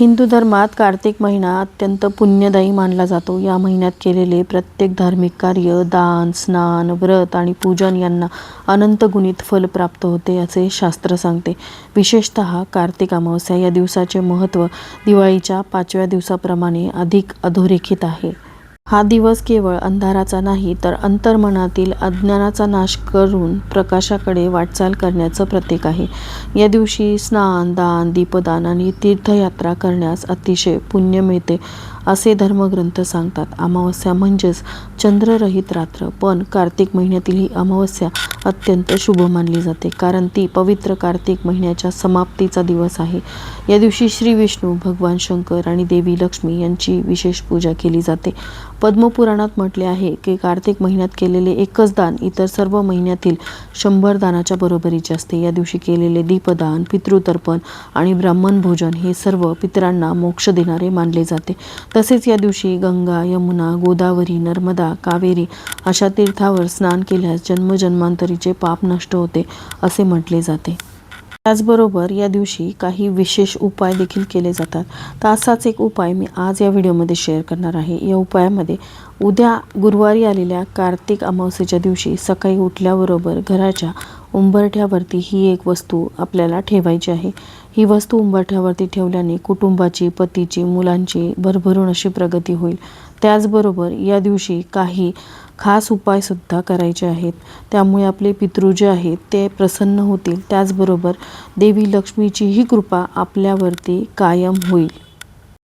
हिंदू धर्मात कार्तिक महिना अत्यंत पुण्यदायी मानला जातो. या महिन्यात केलेले प्रत्येक धार्मिक कार्य दान स्नान व्रत आणि पूजन यांना अनंत गुणित फल प्राप्त होते असे शास्त्र सांगते. विशेषत कार्तिक अमावस्या या दिवसाचे महत्त्व दिवाळीच्या पाचव्या दिवसाप्रमाणे अधिक अधोरेखित आहे. हा दिवस केवळ अंधाराचा नाही तर अंतर्मनातील अज्ञानाचा नाश करून प्रकाशाकडे वाटचाल करण्याचं प्रतीक आहे. या दिवशी स्नान दान दीपदान आणि तीर्थयात्रा करण्यास अतिशय पुण्य मिळते असे धर्मग्रंथ सांगतात. अमावस्या म्हणजेच चंद्ररहित रात्र पण कार्तिक महिन्यातील ही अमावस्या अत्यंत शुभ मानली जाते कारण ती पवित्र कार्तिक महिन्याच्या समाप्तीचा दिवस आहे. या दिवशी श्री विष्णू भगवान शंकर आणि देवी लक्ष्मी यांची विशेष पूजा केली जाते. पद्मपुराणात म्हटले आहे की कार्तिक महिन्यात केलेले एकच दान इतर सर्व महिन्यातील शंभर दानाच्या बरोबरीचे असते. या दिवशी केलेले दीपदान पितृतर्पण आणि ब्राह्मण भोजन हे सर्व पितरांना मोक्ष देणारे मानले जाते. तसेच या दिवशी गंगा यमुना गोदावरी नर्मदा कावेरी अशा तीर्थावर स्नान केल्यास जन्मजन्मांतरीचे पाप नष्ट होते असे म्हटले जाते. त्याचबरोबर या दिवशी काही विशेष उपाय देखील केले जातात. तर असाच एक उपाय मी आज या व्हिडिओमध्ये शेअर करणार आहे. या उपायामध्ये उद्या गुरुवारी आलेल्या कार्तिक अमावस्येच्या दिवशी सकाळी उठल्याबरोबर घराच्या उंबरठ्यावरती ही एक वस्तू आपल्याला ठेवायची आहे. ही वस्तू उंबरठ्यावरती ठेवल्याने कुटुंबाची पतीची मुलांची भरभरून अशी प्रगती होईल. त्याचबरोबर या दिवशी काही खास उपायसुद्धा करायचे आहेत. त्यामुळे आपले पितृ जे आहेत ते प्रसन्न होतील. त्याचबरोबर देवी लक्ष्मीचीही कृपा आपल्यावरती कायम होईल.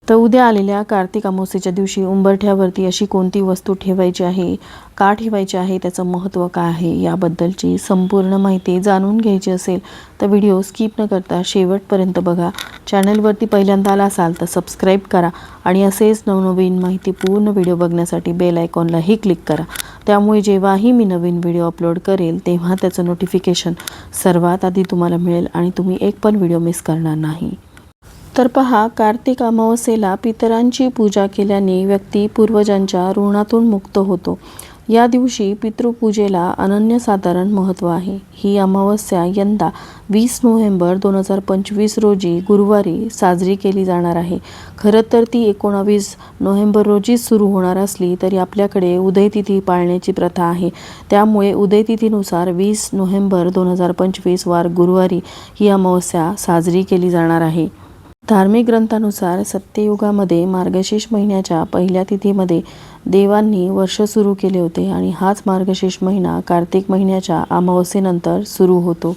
तर उद्या आलेल्या कार्तिक अमावस्येच्या दिवशी उंबरठ्यावरती अशी कोणती वस्तू ठेवायची आहे? का ठेवायची आहे? त्याचं महत्त्व काय आहे? याबद्दलची संपूर्ण माहिती जाणून घ्यायची असेल तर व्हिडिओ स्किप न करता शेवटपर्यंत बघा. चॅनलवरती पहिल्यांदा आला असाल तर सबस्क्राईब करा आणि असेच नवनवीन माहिती पूर्ण व्हिडिओ बघण्यासाठी बेल आयकॉनलाही क्लिक करा. त्यामुळे जेव्हाही मी नवीन व्हिडिओ अपलोड करेल तेव्हा त्याचं नोटिफिकेशन सर्वात आधी तुम्हाला मिळेल आणि तुम्ही एक पण व्हिडिओ मिस करणार नाही. तर पहा कार्तिक अमावस्येला पितरांची पूजा केल्याने व्यक्ती पूर्वजांच्या ऋणातून मुक्त होतो. या दिवशी पितृपूजेला अनन्यसाधारण महत्त्व आहे. ही अमावस्या यंदा वीस नोव्हेंबर दोन हजार पंचवीस रोजी गुरुवारी साजरी केली जाणार आहे. खरं तर ती एकोणावीस नोव्हेंबर रोजीच सुरू होणार असली तरी आपल्याकडे उदयतिथी पाळण्याची प्रथा आहे. त्यामुळे उदयतिथीनुसार वीस नोव्हेंबर दोन हजार पंचवीस वार गुरुवारी ही अमावस्या साजरी केली जाणार आहे. धार्मिक ग्रंथानुसार सत्ययुगामध्ये मार्गशीर्ष महिन्याच्या पहिल्या तिथीमध्ये देवांनी वर्ष सुरू केले होते आणि हाच मार्गशीर्ष महिना कार्तिक महिन्याच्या अमावस्येनंतर सुरू होतो.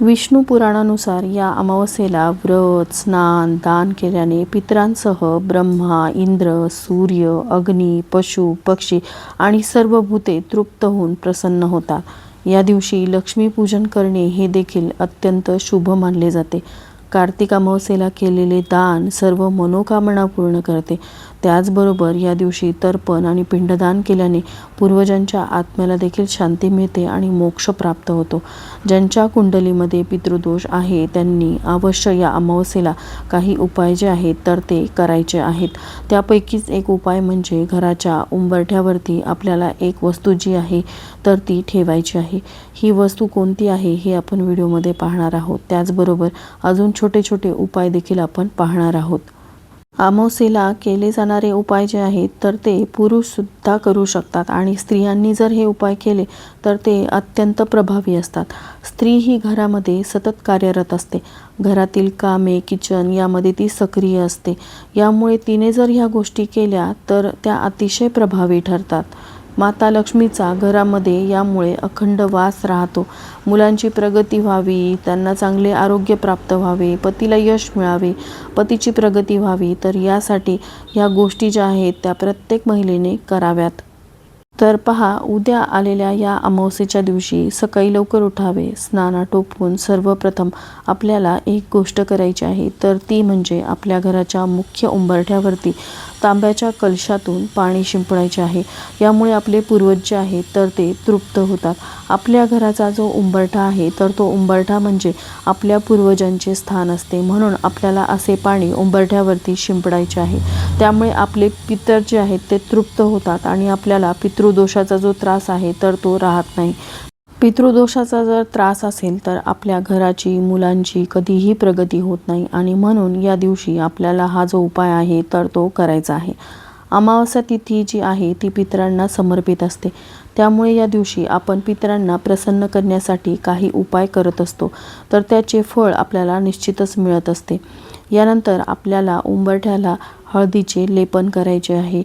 विष्णू पुराणानुसार या अमावस्येला व्रत स्नान दान केल्याने पितरांसह ब्रह्मा इंद्र सूर्य अग्नी पशु पक्षी आणि सर्व भूते तृप्त होऊन प्रसन्न होतात. या दिवशी लक्ष्मीपूजन करणे हे देखील अत्यंत शुभ मानले जाते. कार्तिक अमावस्येला केलेले दान सर्व मनोकामना पूर्ण करते. त्याचबरोबर या दिवशी तर्पण आणि पिंडदान केल्याने पूर्वजांच्या आत्म्याला देखील शांती मिळते आणि मोक्ष प्राप्त होतो. ज्यांच्या कुंडलीमध्ये पितृदोष आहे त्यांनी अवश्य या अमावस्येला काही उपाय जे आहेत तर ते करायचे आहेत. त्यापैकीच एक उपाय म्हणजे घराच्या उंबरठ्यावरती आपल्याला एक वस्तू जी आहे तर ती ठेवायची आहे. ही वस्तू कोणती आहे हे आपण व्हिडिओमध्ये पाहणार आहोत. त्याचबरोबर अजून छोटे छोटे उपाय देखील आपण पाहणार आहोत. अमावस्येला केले जाणारे उपाय जे आहेत तर ते पुरुषसुद्धा करू शकतात. आणि स्त्रियांनी जर हे उपाय केले तर ते अत्यंत प्रभावी असतात. स्त्री ही घरामध्ये सतत कार्यरत असते. घरातील कामे किचन यामध्ये ती सक्रिय असते. यामुळे तिने जर ह्या गोष्टी केल्या तर त्या अतिशय प्रभावी ठरतात. माता लक्ष्मीचा घरामध्ये यामुळे अखंड वास राहतो. मुलांची प्रगती व्हावी त्यांना चांगले आरोग्य प्राप्त व्हावे पतीला यश मिळावे पतीची प्रगती व्हावी तर यासाठी ह्या गोष्टी ज्या आहेत त्या प्रत्येक महिलेने कराव्यात. तर पहा उद्या आलेल्या या अमावस्येच्या दिवशी सकाळी लवकर उठावे स्नाना टोपून सर्वप्रथम आपल्याला एक गोष्ट करायची आहे तर ती म्हणजे आपल्या घराच्या मुख्य उंबरठ्यावरती तांब्याच्या कलशातून पाणी शिंपडायचे आहे. यामुळे आपले पूर्वज जे आहेत तर ते तृप्त होतात. आपल्या घराचा जो उंबरठा आहे तर तो उंबरठा म्हणजे आपल्या पूर्वजांचे स्थान असते म्हणून आपल्याला असे पाणी उंबरठ्यावरती शिंपडायचे आहे. त्यामुळे आपले पितर जे आहेत ते तृप्त होतात आणि आपल्याला पितृदोषाचा जो त्रास आहे तर तो राहत नाही. पितृदोषाचा जर त्रास असेल तर आपल्या घराची मुलांची कधीही प्रगती होत नाही आणि म्हणून या दिवशी आपल्याला हा जो उपाय आहे तर तो करायचा आहे. अमावस्या तिथी जी आहे ती पितरांना समर्पित असते. त्यामुळे या दिवशी आपण पितरांना प्रसन्न करण्यासाठी काही उपाय करत असतो तर त्याचे फळ आपल्याला निश्चितच मिळत असते. यानंतर आपल्याला उंबरठ्याला हळदीचे लेपन करायचे आहे.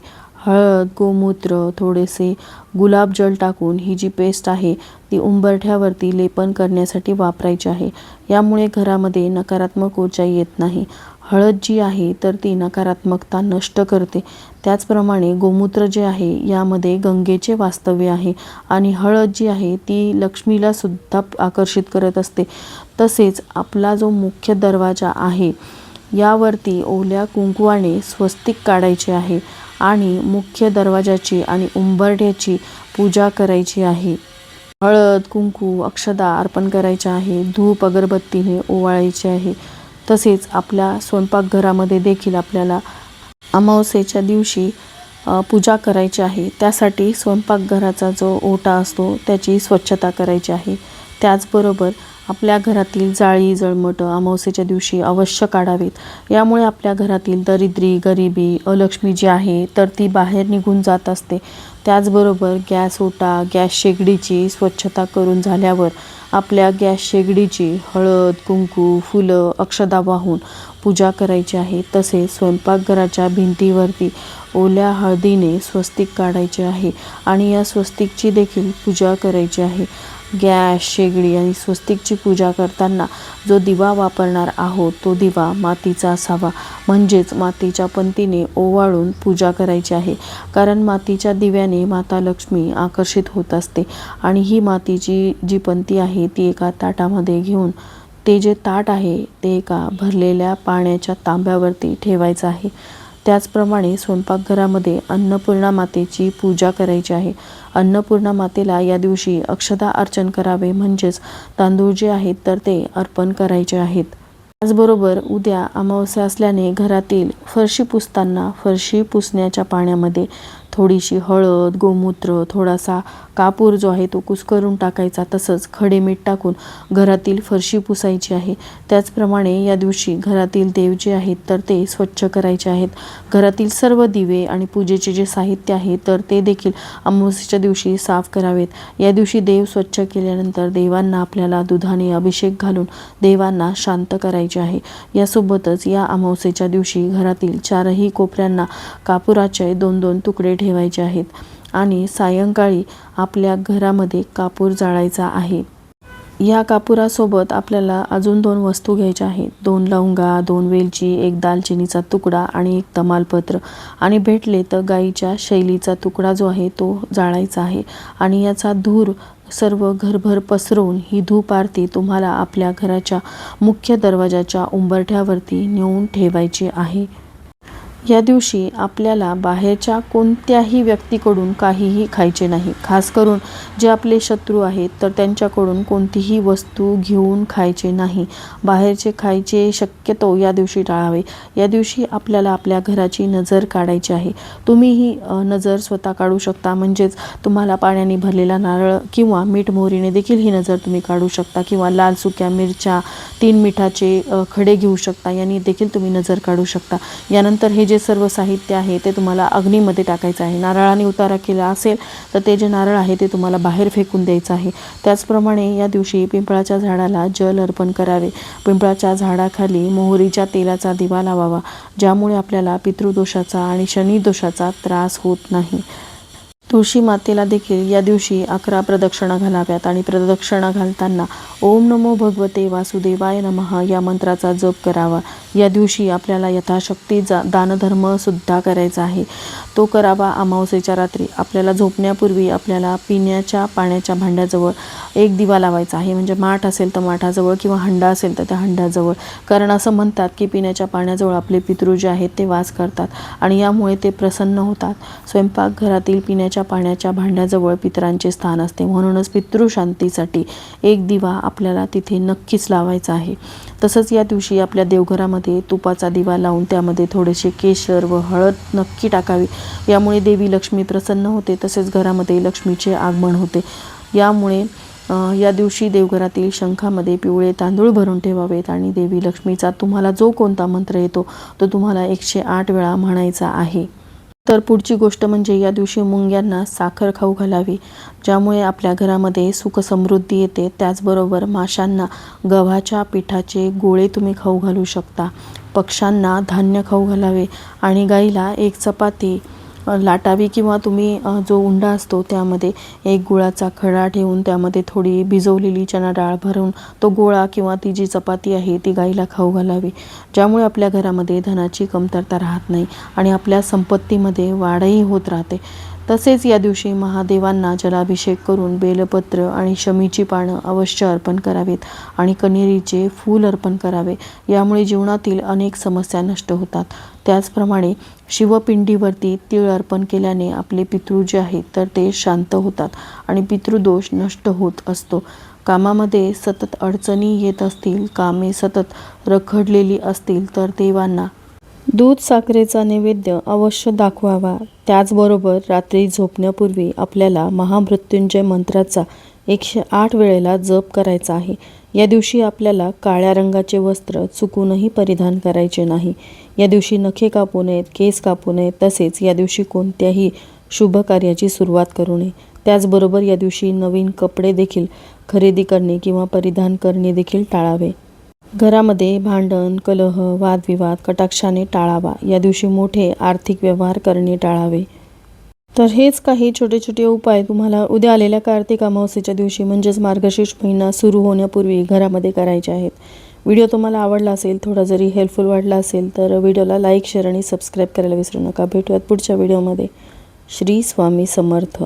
हळद गोमूत्र थोडेसे गुलाबजल टाकून ही जी पेस्ट आहे ती उंबरठ्यावरती लेपन करण्यासाठी वापरायची आहे. यामुळे घरामध्ये नकारात्मक ऊर्जा येत नाही. हळद जी आहे तर ती नकारात्मकता नष्ट करते. त्याचप्रमाणे गोमूत्र जे आहे यामध्ये गंगेचे वास्तव्य आहे आणि हळद जी आहे ती लक्ष्मीला सुद्धा आकर्षित करत असते. तसेच आपला जो मुख्य दरवाजा आहे यावरती ओल्या कुंकवाने स्वस्तिक काढायचे आहे. आणि मुख्य दरवाजाची आणि उंबरठ्याची पूजा करायची आहे. हळद कुंकू अक्षदा अर्पण करायचे आहे. धूप अगरबत्तीने ओवाळायचे आहे. तसेच आपल्या स्वयंपाकघरामध्ये देखील आपल्याला अमावस्येच्या दिवशी पूजा करायची आहे. त्यासाठी स्वयंपाकघराचा जो ओटा असतो त्याची स्वच्छता करायची आहे. त्याचबरोबर आपल्या घरातील जाळी जळमटं अमावस्येच्या दिवशी अवश्य काढावीत. यामुळे आपल्या घरातील दरिद्री गरिबी अलक्ष्मी जी आहे तर ती बाहेर निघून जात असते. त्याचबरोबर गॅस ओटा गॅस शेगडीची स्वच्छता करून झाल्यावर आपल्या गॅस शेगडीची हळद कुंकू फुलं अक्षदा वाहून पूजा करायची आहे. तसेच स्वयंपाकघराच्या भिंतीवरती ओल्या हळदीने स्वस्तिक काढायचे आहे आणि या स्वस्तिकची देखील पूजा करायची आहे. गॅस शेगडी आणि स्वस्तिकची पूजा करताना जो दिवा वापरणार आहोत तो दिवा मातीचा असावा. म्हणजेच मातीच्या पंतीने ओवाळून पूजा करायची आहे. कारण मातीच्या दिव्याने माता लक्ष्मी आकर्षित होत असते. आणि ही मातीची जी पंती आहे ती एका ताटामध्ये घेऊन ते जे ताट आहे ते एका भरलेल्या पाण्याच्या तांब्यावरती ठेवायचं आहे. त्याचप्रमाणे स्वयंपाकघरामध्ये अन्नपूर्णा मातेची पूजा करायची आहे. अन्नपूर्णा मातेला या दिवशी अक्षदा अर्चन करावे म्हणजेच तांदूळ जे आहेत तर ते अर्पण करायचे आहेत. त्याचबरोबर उद्या अमावस्या असल्याने घरातील फरशी पुसताना फरशी पुसण्याच्या पाण्यामध्ये थोडीशी हळद गोमूत्र थोडासा कापूर जो आहे तो कुस्करून टाकायचा. तसंच खडे मीठ टाकून घरातील फरशी पुसायची आहे. त्याचप्रमाणे या दिवशी घरातील देव जे आहेत तर ते स्वच्छ करायचे आहेत. घरातील सर्व दिवे आणि पूजेचे जे साहित्य आहे तर ते देखील अमावस्येच्या दिवशी साफ करावेत. या दिवशी देव स्वच्छ केल्यानंतर देवांना आपल्याला दुधाने अभिषेक घालून देवांना शांत करायचे आहे. यासोबतच या अमावस्येच्या दिवशी घरातील चारही कोपऱ्यांना कापुराचे दोन दोन तुकडे ठेवायचे आहेत आणि सायंकाळी आपल्या घरामध्ये कापूर जाळायचा आहे. या कापुरासोबत आपल्याला अजून दोन वस्तू घ्यायच्या आहेत. दोन लवंगा दोन वेलची एक दालचिनीचा तुकडा आणि एक तमालपत्र. आणि भेटले तर गाईच्या शैलीचा तुकडा जो आहे तो जाळायचा आहे. आणि याचा धूर सर्व घरभर पसरवून ही धूप आरती तुम्हाला आपल्या घराच्या मुख्य दरवाजाच्या उंबरठ्यावरती नेऊन ठेवायची आहे. या दिवशी आपल्याला बाहेरच्या कोणत्याही व्यक्तीकडून काहीही खायचे नाही. खास करून जे आपले शत्रू आहेत तर त्यांच्याकडून कोणतीही वस्तू घेऊन खायचे नाही. बाहेरचे खायचे शक्यतो या दिवशी टाळावे. या दिवशी आपल्याला आपल्या घराची नजर काढायची आहे. तुम्हीही नजर स्वतः काढू शकता. म्हणजेच तुम्हाला पाण्याने भरलेला नारळ किंवा मीठ मोहरीने देखील ही नजर तुम्ही काढू शकता किंवा लाल सुक्या मिरच्या तीन मिठाचे खडे घेऊ शकता. यांनी देखील तुम्ही नजर काढू शकता. यानंतर हे जे सर्व साहित्य आहे ते तुम्हाला अग्नीमध्ये टाकायचं आहे. नारळाने उतारा केला असेल तर ते जे नारळ आहे ते तुम्हाला बाहेर फेकून द्यायचं आहे. त्याचप्रमाणे या दिवशी पिंपळाच्या झाडाला जल अर्पण करावे. पिंपळाच्या झाडाखाली मोहरीच्या तेलाचा दिवा लावावा ज्यामुळे आपल्याला पितृदोषाचा आणि शनिदोषाचा त्रास होत नाही. तुळशी मातेला देखील या दिवशी अकरा प्रदक्षिणा घालाव्यात आणि प्रदक्षिणा घालताना ओम नमो भगवते वासुदेवाय नमः या मंत्राचा जप करावा. या दिवशी आपल्याला यथाशक्ती जा दानधर्मसुद्धा करायचा आहे. तो करावा अमावस्येच्या रात्री. आपल्याला झोपण्यापूर्वी आपल्याला पिण्याच्या पाण्याच्या भांड्याजवळ एक दिवा लावायचा आहे. म्हणजे माठ असेल तर माठाजवळ किंवा हंडा असेल तर त्या हंड्याजवळ. कारण असं म्हणतात की पिण्याच्या पाण्याजवळ आपले पितृ जे आहेत ते वास करतात आणि यामुळे ते प्रसन्न होतात. स्वयंपाकघरातील पिण्याच्या पाण्याच्या भांड्याजवळ पितरांचे स्थान असते. म्हणूनच पितृशांतीसाठी एक दिवा आपल्याला तिथे नक्कीच लावायचा आहे. तसंच या दिवशी आपल्या देवघरामध्ये तुपाचा दिवा लावून त्यामध्ये थोडेसे केशर व हळद नक्की टाकावी. यामुळे देवी लक्ष्मी प्रसन्न होते. तसेच घरामध्ये लक्ष्मीचे आगमन होते. यामुळे या दिवशी देवघरातील शंखामध्ये पिवळे तांदूळ भरून ठेवावेत आणि देवी लक्ष्मीचा तुम्हाला जो कोणता मंत्र येतो तो तुम्हाला एकशे आठ वेळा म्हणायचा आहे. तर पुढची गोष्ट म्हणजे या दिवशी मुंग्यांना साखर खाऊ घालावी ज्यामुळे आपल्या घरामध्ये सुखसमृद्धी येते. त्याचबरोबर माशांना गव्हाच्या पिठाचे गोळे तुम्ही खाऊ घालू शकता. पक्ष्यांना धान्य खाऊ घालावे आणि गाईला एक चपाती लाटावी किंवा तुम्ही जो उंडा असतो त्यामध्ये एक गुळाचा खडा ठेवून त्यामध्ये थोडी भिजवलेली चणा डाळ भरून तो गोळा किंवा ती जी चपाती आहे ती गाईला खाऊ घालावी. ज्यामुळे आपल्या घरामध्ये धनाची कमतरता राहत नाही आणि आपल्या संपत्तीमध्ये वाढही होत राहते. तसेच या दिवशी महादेवांना जलाभिषेक करून बेलपत्र आणि शमीची पानं अवश्य अर्पण करावेत आणि कण्हेरीचे फूल अर्पण करावे. यामुळे जीवनातील अनेक समस्या नष्ट होतात. त्याचप्रमाणे शिवपिंडीवरती तीळ अर्पण केल्याने आपले पितृ जे आहेत तर ते शांत होतात आणि पितृदोष नष्ट होत असतो. कामामध्ये सतत अडचणी येत असतील कामे सतत रखडलेली असतील तर देवांना दूध साखरेचा नैवेद्य अवश्य दाखवावा. त्याचबरोबर रात्री झोपण्यापूर्वी आपल्याला महामृत्युंजय मंत्राचा एकशे आठ वेळेला जप करायचा आहे. या दिवशी आपल्याला काळ्या रंगाचे वस्त्र चुकूनही परिधान करायचे नाही. या दिवशी नखे कापू नयेत केस कापू नयेत तसेच या दिवशी कोणत्याही शुभ कार्याची सुरुवात करू नये. त्याचबरोबर या दिवशी नवीन कपडे देखील खरेदी करणे किंवा परिधान करणे देखील टाळावे. घरामध्ये भांडण कलह वादविवाद कटाक्षाने टाळावा. या दिवशी मोठे आर्थिक व्यवहार करणे टाळावे. तर हेच काही छोटे छोटे उपाय तुम्हाला उद्या आलेल्या कार्तिक अमावस्येच्या दिवशी म्हणजेच मार्गशीर्ष महिना सुरू होण्यापूर्वी घरामध्ये करायचे आहेत. व्हिडिओ तुम्हाला आवडला असेल थोडा जरी हेल्पफुल वाटला असेल तर व्हिडिओला लाईक शेअर आणि सबस्क्राईब करायला विसरू नका. भेटूयात पुढच्या व्हिडिओमध्ये. श्री स्वामी समर्थ.